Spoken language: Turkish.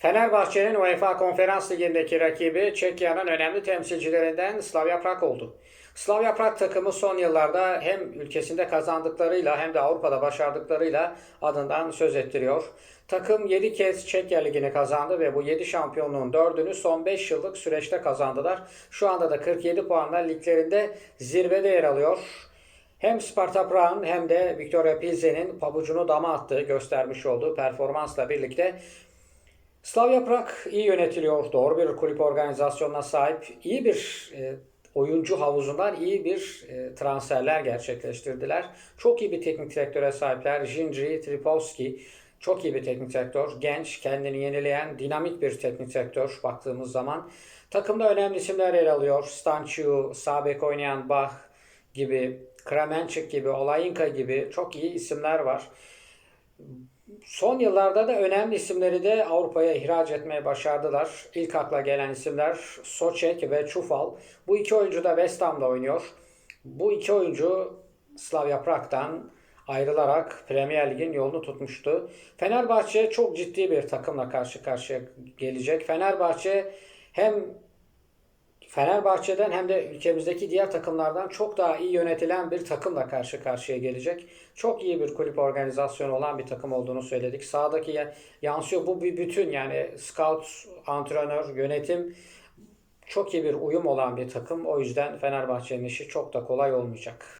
Fenerbahçe'nin UEFA Konferans Ligi'ndeki rakibi Çekya'nın önemli temsilcilerinden Slavia Prag oldu. Slavia Prag takımı son yıllarda hem ülkesinde kazandıklarıyla hem de Avrupa'da başardıklarıyla adından söz ettiriyor. Takım 7 kez Çekya Ligi'ni kazandı ve bu 7 şampiyonluğun 4'ünü son 5 yıllık süreçte kazandılar. Şu anda da 47 puanla liglerinde zirvede yer alıyor. Hem Sparta Prag'ın hem de Victoria Pilsen'in pabucunu dama attığı göstermiş olduğu performansla birlikte Slavia Prag iyi yönetiliyor. Doğru bir kulüp organizasyonuna sahip. iyi bir e, oyuncu havuzundan iyi bir e, transferler gerçekleştirdiler. Çok iyi bir teknik direktöre sahipler. Jinri Tripovski çok iyi bir teknik direktör. Genç, kendini yenileyen, dinamik bir teknik direktör baktığımız zaman. Takımda önemli isimler yer alıyor. Stanciu, Sabek oynayan Bach gibi, Kramençik gibi, Olayinka gibi çok iyi isimler var. Son yıllarda da önemli isimleri de Avrupa'ya ihraç etmeye başardılar. İlk akla gelen isimler Soçek ve Çufal. Bu iki oyuncu da West Ham'da oynuyor. Bu iki oyuncu Slavia Prag'dan ayrılarak Premier Lig'in yolunu tutmuştu. Fenerbahçe çok ciddi bir takımla karşı karşıya gelecek. Fenerbahçe hem Fenerbahçe'den hem de ülkemizdeki diğer takımlardan çok daha iyi yönetilen bir takımla karşı karşıya gelecek. Çok iyi bir kulüp organizasyonu olan bir takım olduğunu söyledik. Sahadaki ya- yansıyor bu bir bütün yani scout, antrenör, yönetim çok iyi bir uyum olan bir takım. O yüzden Fenerbahçe'nin işi çok da kolay olmayacak.